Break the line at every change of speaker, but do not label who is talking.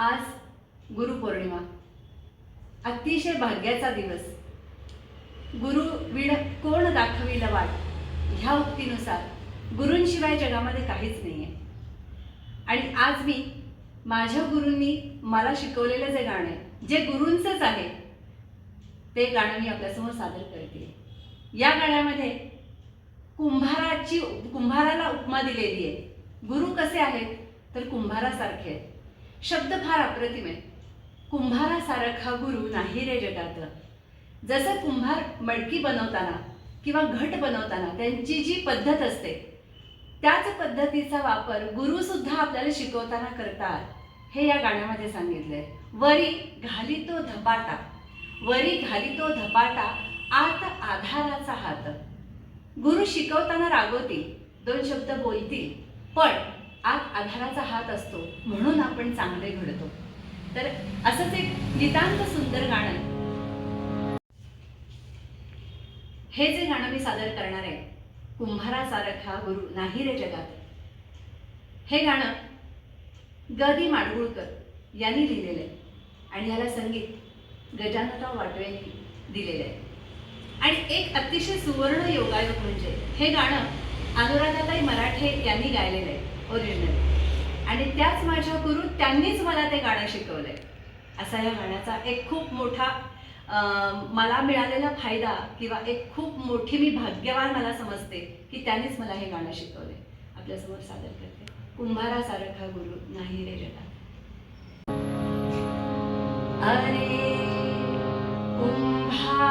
आज गुरुपौर्णिमा अतिशय भाग्याचा दिवस. गुरु विण कोण दाखविल वाट? ह्या उक्तीनुसार गुरूंशिवाय जगामध्ये काहीच नाही आहे आणि आज मी माझ्या गुरूंनी मला शिकवलेलं जे गाणं आहे जे गुरूंचंच आहे ते गाणं मी आपल्यासमोर सादर करते. या गाण्यामध्ये कुंभाराची कुंभाराला उपमा दिलेली आहे. गुरु कसे आहेत? तर कुंभारासारखे आहेत. शब्द फार अप्रतिम आहे. कुंभारासारखा गुरु नाही रे जगात. जसं कुंभार मडकी बनवताना किंवा घट बनवताना त्यांची जी पद्धत असते त्याच पद्धतीचा वापर गुरुसुद्धा आपल्याला शिकवताना करतात हे या गाण्यामध्ये सांगितलंय. वरी घाली तो धपाटा वरी घाली तो धपाटा आत आधाराचा हात. गुरु शिकवताना रागवतील दोन शब्द बोलतील पण आत आधाराचा हात असतो म्हणून आपण चांगले घडतो. तर असंच एक नितांत सुंदर गाणं. हे जे गाणं मी सादर करणार आहे कुंभारासारखा गुरु नाही रे जगात. हे गाणं ग माडगुळकर यांनी लिहिलेलं आहे. आणि याला संगीत गजाननराव वाटवे यांनी दिलेलं आहे. आणि एक अतिशय सुवर्ण योगायोग म्हणजे हे गाणं अनुराधाताई मराठे यांनी गायलेलं आहे. ओरिजिनल आणि त्याच माझ्या गुरु त्यांनीच मला ते गाणं शिकवलंय. असा या गाण्याचा एक खूप मोठा मला मिळालेला फायदा किंवा एक खूप मोठी मी भाग्यवान मला समजते की त्यांनीच मला हे गाणं शिकवलंय. आपल्यासमोर सादर करते. कुंभारासारखा गुरु नाही रे जगा अरे कुंभार